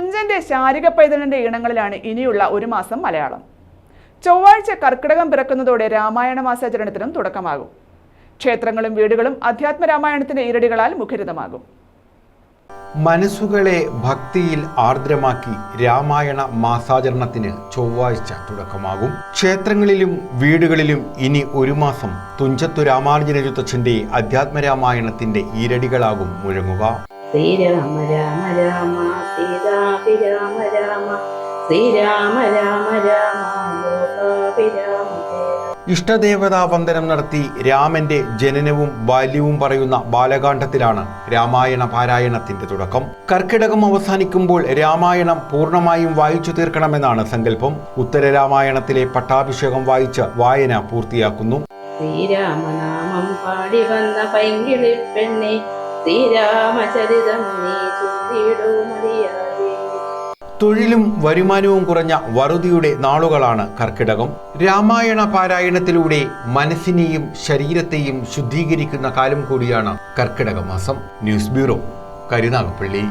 തുഞ്ചന്റെ ശാരിക പൈതലിന്റെ ഈണങ്ങളിലാണ് ഇനിയുള്ള ഒരു മാസം മലയാളം. ചൊവ്വാഴ്ച കർക്കിടകം പിറക്കുന്നതോടെ രാമായണ മാസാചരണത്തിനും തുടക്കമാകും. ക്ഷേത്രങ്ങളും വീടുകളും അധ്യാത്മ രാമായണത്തിന്റെ ഈരടികളാൽ മുഖരിതമാകും. മനസ്സുകളെ ഭക്തിയിൽ ആർദ്രമാക്കി രാമായണ മാസാചരണത്തിന് ചൊവ്വാഴ്ച തുടക്കമാകും. ക്ഷേത്രങ്ങളിലും വീടുകളിലും ഇനി ഒരു മാസം തുഞ്ചത്തു രാമാനുജനയുത്തച്ഛന്റെ അധ്യാത്മരാമായണത്തിന്റെ ഈരടികളാകും മുഴങ്ങുക. ശ്രീരാമ രാമ രാമ സീതാഭിരാമ രാമ ശ്രീരാമ രാമ രാമ ലോകാഭിരാമ ഇഷ്ടദേവതാ വന്ദനം നടത്തി രാമന്റെ ജനനവും ബാല്യവും പറയുന്ന ബാലകാന്ഡത്തിലാണ് രാമായണ പാരായണത്തിന്റെ തുടക്കം. കർക്കിടകം അവസാനിക്കുമ്പോൾ രാമായണം പൂർണമായും വായിച്ചു തീർക്കണമെന്നാണ് സങ്കല്പം. ഉത്തര രാമായണത്തിലെ പട്ടാഭിഷേകം വായിച്ച് വായന പൂർത്തിയാക്കുന്നു. ശ്രീരാമനാമം പാടി വന്ന പൈങ്കിളി പെണ്ണെ നീ തൊഴിലും വരുമാനവും കുറഞ്ഞ വറുതിയുടെ നാളുകളാണ് കർക്കിടകം. രാമായണ പാരായണത്തിലൂടെ മനസ്സിനെയും ശരീരത്തെയും ശുദ്ധീകരിക്കുന്ന കാലം കൂടിയാണ് കർക്കിടക മാസം. News bureau Karunagappally.